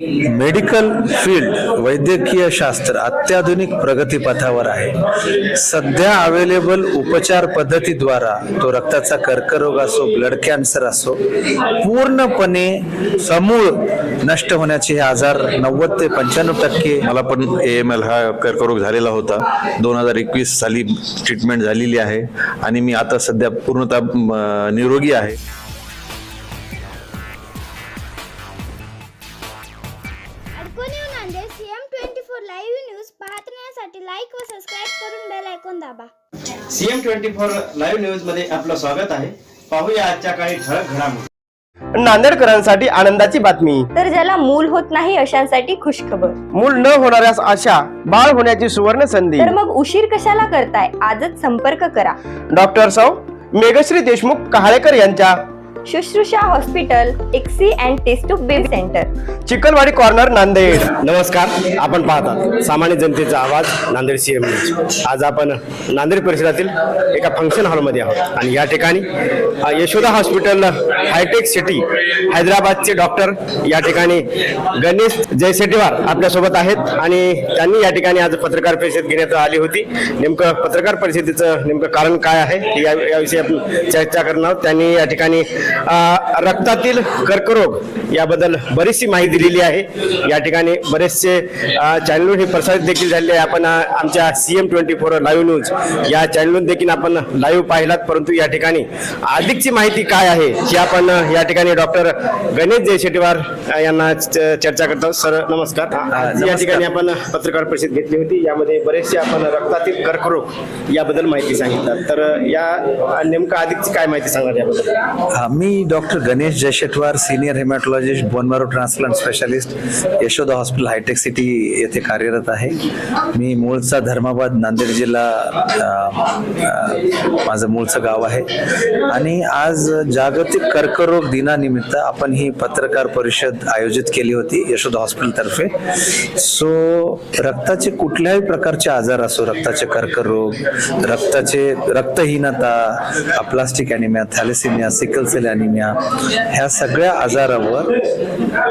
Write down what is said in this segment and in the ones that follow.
Medical field वैद्यकीय शास्त्र अत्याधुनिक प्रगतीपथावर आहे. सध्या अवेलेबल उपचार पद्धतीद्वारा तो रक्ताचा कर्करोग असो ब्लड कॅन्सर असो पूर्णपणे समूळ नष्ट होण्याचे हे आजार नव्वद ते पंच्याण्णव टक्के मला पण ए एम एल हा कर्करोग झालेला होता. दोन हजार एकवीस साली ट्रीटमेंट झालेली आहे आणि मी आता सध्या पूर्णतः निरोगी आहे. राहण्यासाठी लाईक व सबस्क्राईब करून बेल ऐकून दाबा. सीएम ट्वेंटी फोर लाईव्ह न्यूजमध्ये आपलं स्वागत आहे. पाहूया आजच्या काही ठळक घडामोडी. नांदेडकरांसाठी आनंदाची बातमी. तर ज्याला मूल होत नाही अशांसाठी खुशखबर. मूल न होणाऱ्यास आशा बाळ होण्याची सुवर्ण संधी. तर मग उशीर कशाला करताय? आजच संपर्क करा. डॉक्टर सौ मेघश्री देशमुख कहाळेकर यांच्या शुश्रूषा हॉस्पिटल एक्सी and test baby centre. Chikalwadi corner Nanded. नमस्कार आपण पाहतात सामान्य जनतेचा आवाज नांदेड सीएम न्यूज आज आपण नांदेड परिसरातील एका फंक्शन हॉलमध्ये आहोत. आणि या ठिकाणी यशोदा हॉस्पिटल हायटेक सिटी हैदराबादचे डॉक्टर या ठिकाणी गणेश जयसेटीवार आपल्यासोबत आहेत. आणि त्यांनी या ठिकाणी आज पत्रकार परिषद घेण्यात आली होती. नेमकं पत्रकार परिषदेचं नेमकं कारण काय आहे या याविषयी आपण चर्चा करणार आहोत. त्यांनी या ठिकाणी रक्तातील कर्करोग याबद्दल बरीचशी माहिती दिलेली आहे. या ठिकाणी बरेचसे चॅनल हे प्रसारित देखील झालेले आहे. आपण आमच्या C M twenty four live news या चॅनलवरून देखील आपण लाईव्ह पाहिलात. परंतु या ठिकाणी अधिकची माहिती काय आहे ही आपण या ठिकाणी डॉक्टर गणेश जयशेटीवार यांना चर्चा करतो सर नमस्कार. या ठिकाणी आपण पत्रकार परिषद घेतली होती. यामध्ये बरेचसे आपण रक्तातील कर्करोग याबद्दल माहिती सांगितलं तर या नेमकं अधिकची काय माहिती सांगणार याबद्दल? हा, मी doctor Ganesh Jayshetwar senior haematologist bone marrow transplant specialist Yashoda hospital Hitech City येथे कार्यरत आहे. मी मूळचा धर्माबाद नांदेड जिल्हा माझं मूळचं गाव आहे. आणि आज जागतिक कर्करोग दिनानिमित्त आपण ही पत्रकार परिषद आयोजित केली होती यशोदा हॉस्पिटलतर्फे सो रक्ताचे कुठल्याही प्रकारचे आजार असो रक्ताचे कर्करोग रक्ताचे रक्तहीनता plastic anaemia thalassaemia sickle cell anaemia ह्या सगळ्या आजारावर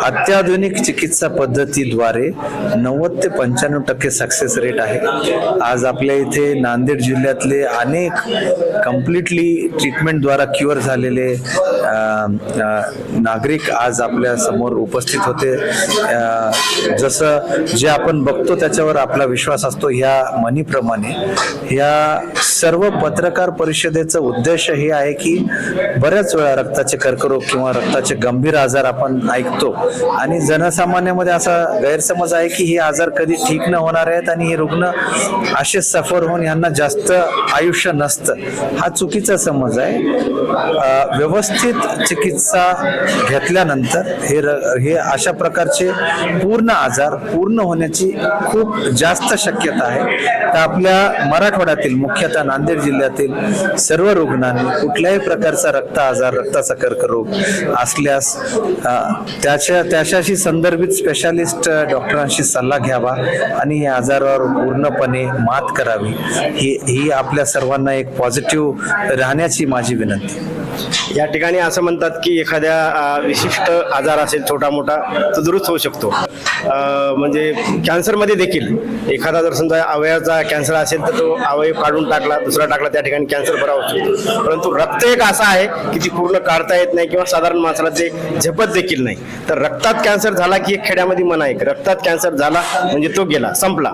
अत्याधुनिक चिकित्सा पद्धतीद्वारे नव्वद ते पंच्याण्णव टक्के सक्सेस रेट आहे. आज आपल्या इथे नांदेड जिल्ह्यातले अनेक कम्प्लिटली ट्रीटमेंटद्वारा क्युअर झालेले नागरिक आज आपल्यासमोर उपस्थित होते. जसं जे आपण बघतो त्याच्यावर आपला विश्वास असतो ह्या मनीप्रमाणे ह्या सर्व पत्रकार परिषदेचं उद्देश हे आहे की बऱ्याच वेळा रक्ताचे कर्करोग किंवा रक्ताचे गंभीर आजार आपण ऐकतो. आणि जनसामान्यामध्ये असा गैरसमज आहे की हे आजार कधी ठीक न होणार आहेत आणि हे रुग्ण असे सफर होऊन यांना जास्त आयुष्य नसतं. हा चुकीचा समज आहे. व्यवस्थित चिकित्सा घेतल्यानंतर हे र- हे अशा प्रकारचे पूर्ण आजार पूर्ण होण्याची खूप जास्त शक्यता आहे. तर आपल्या मराठवाड्यातील मुख्यतः नांदेड जिल्ह्यातील सर्व रुग्णांनी कुठल्याही प्रकारचा रक्त आजार रक्ताचा कर्करोग असल्यास त्याच्या त्याच्याशी संदर्भित स्पेशालिस्ट डॉक्टरांशी सल्ला घ्यावा आणि या आजारावर पूर्णपणे मात करावी. ही ही आपल्या सर्वांना एक पॉझिटिव्ह राहण्याची माझी विनंती. या ठिकाणी असं म्हणतात की एखाद्या विशिष्ट आजार असेल छोटा मोठा तो दुरुस्त होऊ शकतो. म्हणजे कॅन्सरमध्ये देखील एखादा जर समजा अवयवाचा कॅन्सर असेल तर तो अवयव काढून टाकला दुसरा टाकला त्या ठिकाणी कॅन्सर बरा होतो. परंतु रक्त एक असा आहे की ती पूर्ण काढता येत नाही किंवा साधारण माणसाला ते झेपत देखील नाही. तर रक्तात कॅन्सर झाला की एक खेड्यामध्ये म्हणा एक रक्तात कॅन्सर झाला म्हणजे तो गेला संपला.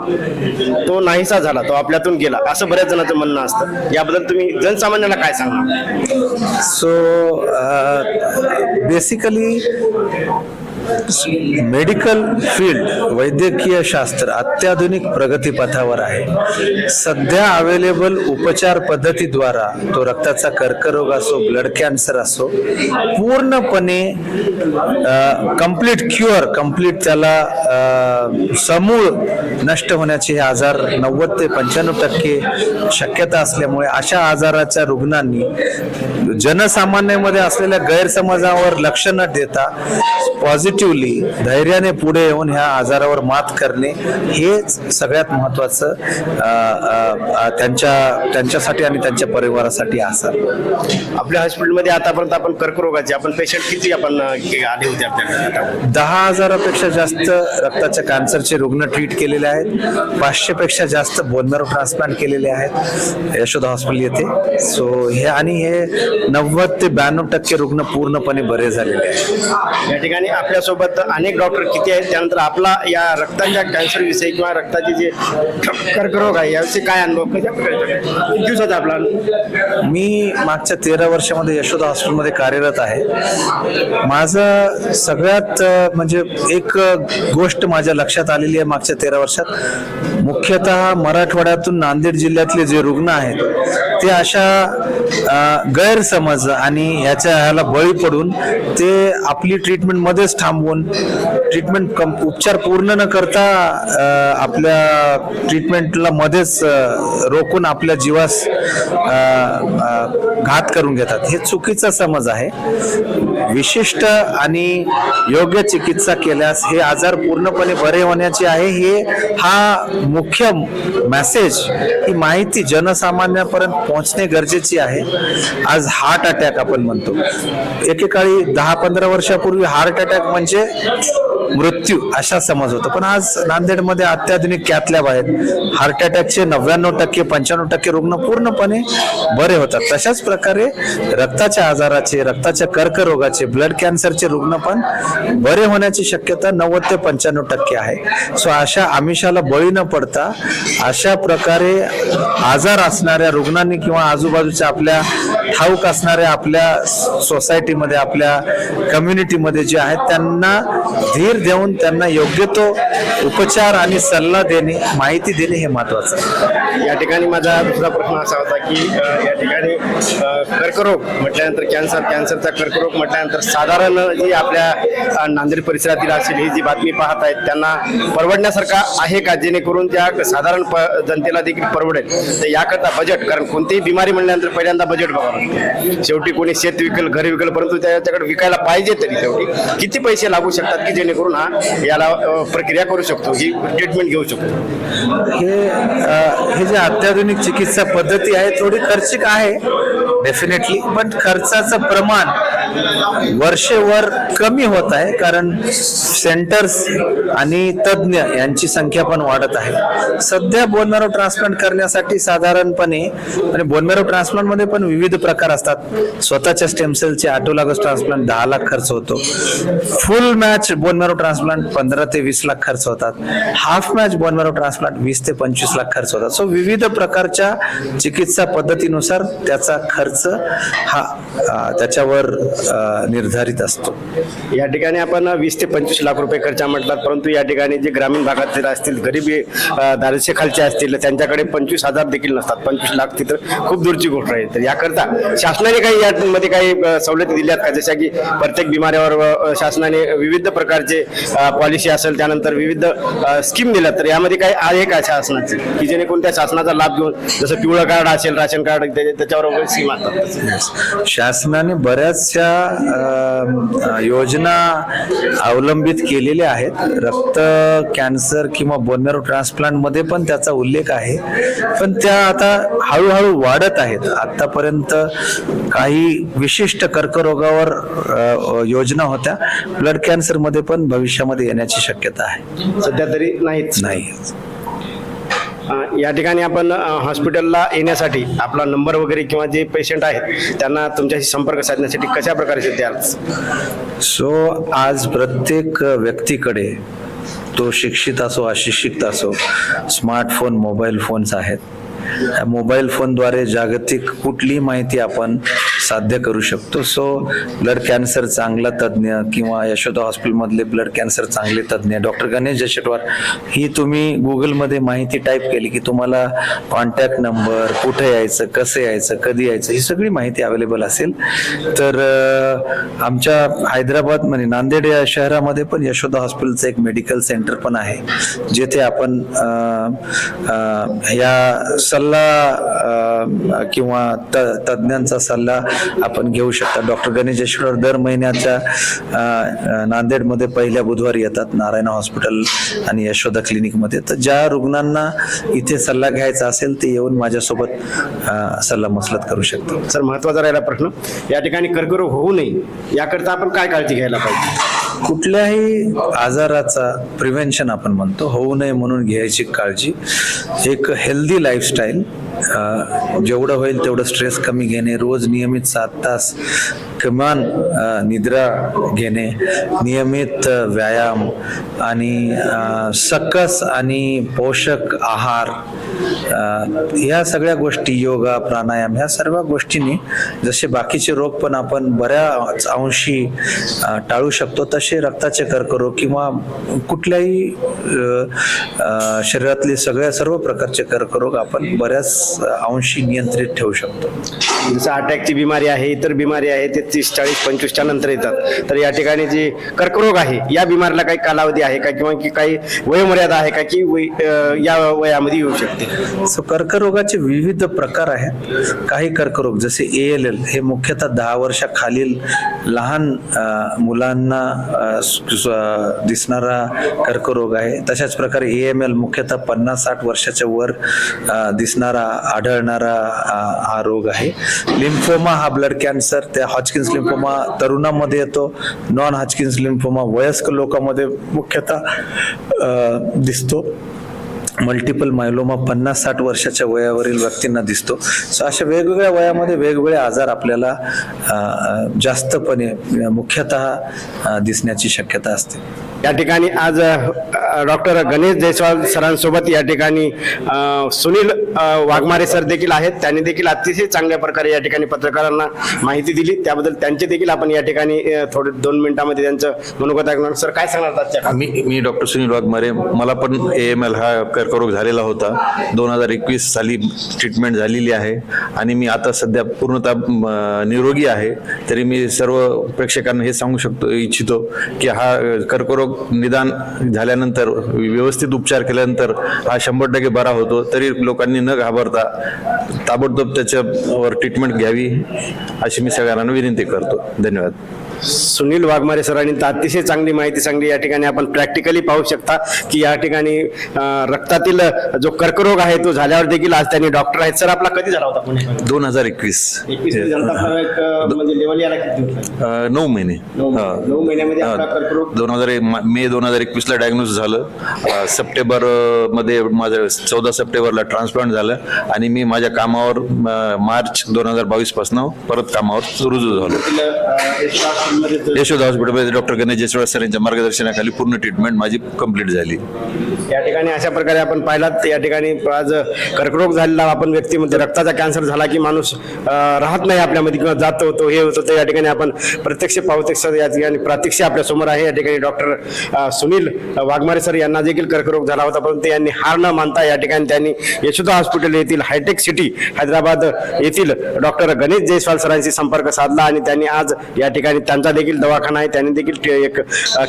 तो नाहीसा झाला तो आपल्यातून गेला. असं बऱ्याच जणांचं म्हणणं असतं. याबद्दल तुम्ही जनसामान्याला काय सांगणार? So basically uh, medical field वैद्यकीय शास्त्र अत्याधुनिक प्रगतीपथावर आहे. सध्या अवेलेबल उपचार पद्धतीद्वारा तो रक्ताचा कर्करोग असो ब्लड कॅन्सर असो पूर्णपणे कंप्लीट क्युअर कंप्लीट त्याला समूळ नष्ट होण्याचे हे आजार नव्वद ते पंच्याण्णव टक्के शक्यता असल्यामुळे अशा आजाराच्या रुग्णांनी जनसामान्यामध्ये असलेल्या गैरसमजावर लक्ष न देता पॉझिटिव्ह पॉझिटिव्हली धैर्याने पुढे येऊन ह्या आजारावर मात करणे हेच सगळ्यात महत्वाचं त्यांच्या त्यांच्यासाठी आणि त्यांच्या परिवारासाठी असावं आपल्या हॉस्पिटलमध्ये आतापर्यंत आपण कर्करोगाचे आपण पेशंट किती आपण आले होते आपल्याकडे? दहा हजारापेक्षा जास्त रक्ताच्या कॅन्सरचे रुग्ण ट्रीट केलेले आहेत. पाचशे पेक्षा जास्त बोनमॅरो ट्रान्सप्लांट केलेले आहेत. यशोदा हॉस्पिटल येथे. सो हे आणि हे नव्वद ते ब्याण्णव टक्के रुग्ण पूर्णपणे बरे झालेले आहेत. या ठिकाणी आपल्यासोबत अनेक डॉक्टर किती आहेत त्यानंतर आपला या रक्ताच्या कॅन्सर विषयी किंवा रक्ताचे जे कर्करोग आहे याविषयी काय अनुभव कशा प्रकारचे दिवसाचा आपला मी मागच्या तेरा वर्षामध्ये यशोदा हॉस्पिटलमध्ये कार्यरत आहे. माझं सगळ्यात म्हणजे एक गोष्ट माझ्या लक्षात आलेली आहे मागच्या तेरा वर्षात. मुख्यतः मराठवाड्यातून नांदेड जिल्ह्यातले जे रुग्ण आहेत ते अशा गैरसमज आणि ह्याच्या ह्याला बळी पडून ते आपली ट्रीटमेंटमध्येच थांबवून ट्रीटमेंट कम उपचार पूर्ण न करता आपल्या ट्रीटमेंटला मध्येच रोखून आपल्या जीवास घात करून घेतात. हे चुकीचा समज आहे. विशिष्ट आणि योग्य चिकित्सा केल्यास हे आजार पूर्णपणे बरे होण्याचे आहे. हे हा मुख्य मेसेज ही माहिती जनसामान्यापर्यंत पोहोचणे गरजेची आहे. आज हार्ट अटॅक आपण म्हणतो. एकेकाळी दहा पंधरा वर्षापूर्वी हार्ट अटॅक म्हणजे मृत्यू अशा समज होतो. पण आज नांदेडमध्ये अत्याधुनिक कॅथलॅब आहेत. हार्ट अटॅकचे नव्याण्णव टक्के पंच्याण्णव टक्के रुग्ण पूर्णपणे बरे होतात. तशाच प्रकारे रक्ताच्या आजाराचे रक्ताच्या कर्करोगाचे ब्लड कॅन्सरचे रुग्ण पण बरे होण्याची शक्यता नव्वद ते पंच्याण्णव टक्के आहे. सो अशा आमिषाला बळी न पडता अशा प्रकारे आजार असणाऱ्या रुग्णांनी किंवा आजूबाजूच्या आपल्या ठाऊक असणाऱ्या आपल्या सोसायटीमध्ये आपल्या कम्युनिटीमध्ये जे आहेत त्यांना धीर देऊन त्यांना योग्य तो उपचार आणि सल्ला देणे माहिती देणे हे महत्वाचं आहे. या ठिकाणी माझा दुसरा प्रश्न असा होता की या ठिकाणी कर्करोग म्हटल्यानंतर कॅन्सर कॅन्सरचा कर्करोग म्हटल्यानंतर साधारण जी आपल्या नांदेड परिसरातील असेल ही जी बातमी पाहत आहेत त्यांना परवडण्यासारखा आहे का? जेणेकरून त्या साधारण जनतेला देखील परवडेल. तर याकरता बजेट कारण कोणतीही बिमारी म्हणल्यानंतर पहिल्यांदा बजेट बघावं शेवटी कोणी शेत विकल घर विकल परंतु त्याच्याकडे विकायला पाहिजे तरी शेवटी. किती पैसे लागू शकतात की जेणेकरून हा याला प्रक्रिया करू शकतो. ही ट्रीटमेंट घेऊ शकतो. हे हे जे अत्याधुनिक चिकित्सा पद्धती आहे थोडी खर्चिक आहे डेफिनेटली पण खर्चाचं प्रमाण वर्षेवर कमी होत आहे कारण सेंटर्स आणि तज्ज्ञ यांची संख्या पण वाढत आहे. सध्या बोनमेरो ट्रान्सप्लांट करण्यासाठी साधारणपणे आणि बोनमेरो ट्रान्सप्लांटमध्ये पण विविध प्रकार असतात. स्वतःच्या स्टेमसेलचे सेलचे ट्रान्सप्लांट दहा लाख खर्च होतो. फुल मॅच बोनमेरो ट्रान्सप्लांट पंधरा ते वीस लाख खर्च होतात. हाफ मॅच बोनमेरो ट्रान्सप्लांट वीस ते पंचवीस लाख खर्च होतात. सो विविध प्रकारच्या चिकित्सा पद्धतीनुसार त्याचा खर्च हा त्याच्यावर निर्धारित असतो. या ठिकाणी आपण वीस ते पंचवीस लाख रुपये खर्च म्हटलात परंतु या ठिकाणी जे ग्रामीण भागातील असतील गरिबी दारिद्र्य खालचे असतील त्यांच्याकडे पंचवीस हजार देखील नसतात. पंचवीस लाख तिथं खूप दूरची गोष्ट आहे. तर याकरता शासनाने काही यामध्ये काही सवलती दिल्यात का? जशा की प्रत्येक बिमाऱ्यावर शासनाने विविध प्रकारचे पॉलिसी असेल त्यानंतर विविध स्कीम दिल्या तर यामध्ये काही आहे का शासनाची? की जेणेकरून त्या शासनाचा लाभ घेऊन जसं पिवळं कार्ड असेल राशन कार्ड त्या- त्याच्यावर वगैरे स्कीम असतात. शासनाने बऱ्याचशा अ, योजना अवलंबित केलेल्या आहेत. रक्त कॅन्सर किंवा बोनमॅरो ट्रान्सप्लांटमध्ये पण त्याचा उल्लेख आहे. पण त्या आता हळूहळू वाढत आहेत. आतापर्यंत काही विशिष्ट कर्करोगावर योजना होत्या. ब्लड कॅन्सरमध्ये पण भविष्यामध्ये येण्याची शक्यता आहे. सध्या तरी नाहीच. नाही या ठिकाणी आपण हॉस्पिटलला येण्यासाठी आपला नंबर वगैरे किंवा जे पेशंट आहेत त्यांना तुमच्याशी संपर्क साधण्यासाठी कशा प्रकारे द्याल सो आज प्रत्येक व्यक्तीकडे तो शिक्षित असो अशिक्षित असो स्मार्टफोन मोबाईल फोन्स आहेत. मोबाईल फोनद्वारे जागतिक कुठलीही माहिती आपण साध्य करू शकतो. सो ब्लड कॅन्सर चांगला तज्ज्ञ किंवा यशोदा हॉस्पिटलमधले ब्लड कॅन्सर चांगले तज्ज्ञ डॉक्टर गणेश जशेटवार ही तुम्ही गुगलमध्ये माहिती टाईप केली की तुम्हाला कॉन्टॅक्ट नंबर कुठे यायचं कसं यायचं कधी यायचं ही सगळी माहिती अवेलेबल असेल. तर आमच्या हैदराबाद म्हणजे नांदेड या शहरामध्ये पण यशोदा हॉस्पिटलचं एक मेडिकल सेंटर पण आहे जेथे आपण या सल्ला किंवा त तज्ज्ञांचा सल्ला आपण घेऊ शकता. डॉक्टर गणेशेश्वर दर महिन्याच्या नांदेडमध्ये पहिल्या बुधवारी येतात नारायण हॉस्पिटल आणि यशोदा क्लिनिकमध्ये. तर ज्या रुग्णांना इथे सल्ला घ्यायचा असेल ते येऊन माझ्यासोबत सल्ला मसलत करू शकतात. सर महत्त्वाचा राहिला प्रश्न. या ठिकाणी कर्करोग होऊ नये याकरता आपण काय काळजी घ्यायला पाहिजे? कुठल्याही आजाराचा प्रिव्हेन्शन आपण म्हणतो होऊ नये म्हणून घ्यायची काळजी. एक हेल्दी लाईफस्टाईल जेवढं होईल तेवढं स्ट्रेस कमी घेणे रोज नियमित सात तास किमान निद्रा घेणे नियमित व्यायाम आणि सकस आणि पोषक आहार ह्या सगळ्या गोष्टी योगा प्राणायाम ह्या सर्व गोष्टींनी जसे बाकीचे रोग पण आपण बऱ्याच अंशी टाळू शकतो तसे रक्ताचे कर्करोग किंवा कुठल्याही शरीरातले सगळ्या सर्व प्रकारचे कर्करोग आपण बऱ्याच अंशी नियंत्रित ठेवू शकतो. जसं अटॅकची बिमारी आहे इतर बिमारी आहे ते तीस चाळीस पंचवीसच्या नंतर येतात. तर या ठिकाणी जे कर्करोग आहे या बिमारीला काही कालावधी आहे का? किंवा की काही वयोमर्यादा आहे का? की वय- या वयामध्ये येऊ शकते. सो कर्करोगाचे विविध प्रकार आहेत. काही कर्करोग जसे ए एल एल हे मुख्यतः दहा वर्षाखालील लहान मुलांना दिसणारा कर्करोग आहे. तशाच प्रकारे ए एम एल मुख्यतः पन्नास साठ वर्षाच्या वर दिसणारा आढळणारा हा रोग आहे. लिम्फोमा हा ब्लड कॅन्सर त्या हॉचकिन्स लिम्फोमा तरुणामध्ये येतो. नॉन हॉचकिन्स लिम्फोमा वयस्क लोकांमध्ये मुख्यतः दिसतो. मल्टिपल मायलोमा पन्नास साठ वर्षाच्या वयावरील व्यक्तींना दिसतो. सो अशा वेगवेगळ्या वयामध्ये वेगवेगळे आजार आपल्याला जास्तपणे मुख्यतः दिसण्याची शक्यता असते. या ठिकाणी आज डॉक्टर गणेश जयस्वाल सरांसोबत या ठिकाणी सुनील वाघमारे सर देखील आहेत. त्यांनी देखील अतिशय चांगल्या प्रकारे या ठिकाणी पत्रकारांना माहिती दिली. त्याबद्दल त्यांचे देखील आपण या ठिकाणी थोडे दोन मिनिटांमध्ये त्यांचं मनोगत ऐकणार सर काय सांगणार मी मी डॉक्टर सुनील वाघमारे. मला पण ए एम एल हा कर्करोग झालेला होता. दोन हजार एकवीस साली ट्रीटमेंट झालेली आहे. आणि मी आता सध्या पूर्णतः निरोगी आहे. तरी मी सर्व प्रेक्षकांना हे सांगू शकतो इच्छितो की हा कर्करोग निदान झाल्यानंतर व्यवस्थित उपचार केल्यानंतर हा शंभर टक्के बरा होतो. तरी लोकांनी न घाबरता ताबडतोब त्याच्यावर ट्रीटमेंट घ्यावी अशी मी सगळ्यांना विनंती करतो. धन्यवाद. सुनील वाघमारे सरांनी अतिशय चांगली माहिती सांगली. या ठिकाणी आपण प्रॅक्टिकली पाहू शकता की या ठिकाणी रक्त रक्तातील जो कर्करोग आहे तो झाल्यावर देखील आज त्यांनी डॉक्टर आहेत. सर आपला कधी झाला होता? दोन हजार एकवीस. म्हणजे नऊ महिने. दोन हजार मे दोन हजार एकवीस ला डायग्नोस झालं सप्टेंबरमध्ये माझं चौदा सप्टेंबरला ट्रान्सप्लांट झालं. आणि मी माझ्या कामावर मार्च दोन हजार बावीसपासून परत कामावर रुजू झालो. यशोदा हॉस्पिटलमध्ये डॉक्टर गणेश जयस्वाल सर यांच्या मार्गदर्शनाखाली पूर्ण ट्रीटमेंट माझी कंप्लीट झाली. या ठिकाणी अशा प्रकारे आपण पाहिलात या ठिकाणी आज कर्करोग झालेला आपण व्यक्तीमध्ये रक्ताचा कॅन्सर झाला की माणूस राहत नाही आपल्यामध्ये किंवा जात होतो हे होतं तर या ठिकाणी आपण प्रत्यक्ष पावत्यक्ष या ठिकाणी प्रात्यक्ष आपल्यासमोर आहे. या ठिकाणी डॉक्टर सुनील वाघमारे सर यांना देखील कर्करोग झाला होता परंतु यांनी हार न मानता या ठिकाणी त्यांनी यशोदा हॉस्पिटल येथील हायटेक सिटी हैदराबाद येथील डॉक्टर गणेश जयस्वाल सरांशी संपर्क साधला आणि त्यांनी आज या ठिकाणी त्यांचा देखील दवाखाना आहे त्यांनी देखील एक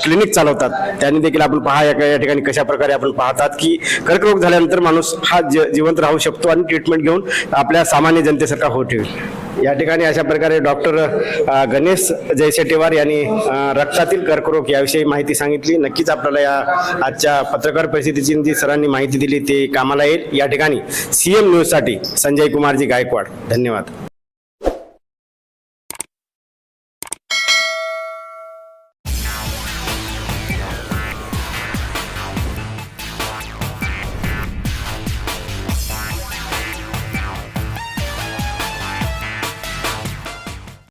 क्लिनिक चालवतात. त्यांनी देखील आपण पहा या या ठिकाणी कशा प्रकारे आपण पाहतात की कर्करोग झाल्यानंतर माणूस हा ज- जिवंत राहू शकतो आणि ट्रीटमेंट घेऊन आपल्या सामान्य जनतेसारखा होऊ ठेवेल. या ठिकाणी अशा प्रकारे डॉक्टर गणेश जयशेटेवार यांनी रक्तातील कर्करोग याविषयी माहिती सांगितली. नक्कीच आपल्याला या आजच्या पत्रकार परिस्थितीची जी सरांनी माहिती दिली ते कामाला येईल. या ठिकाणी सीएम न्यूजसाठी संजय कुमारजी गायकवाड. धन्यवाद.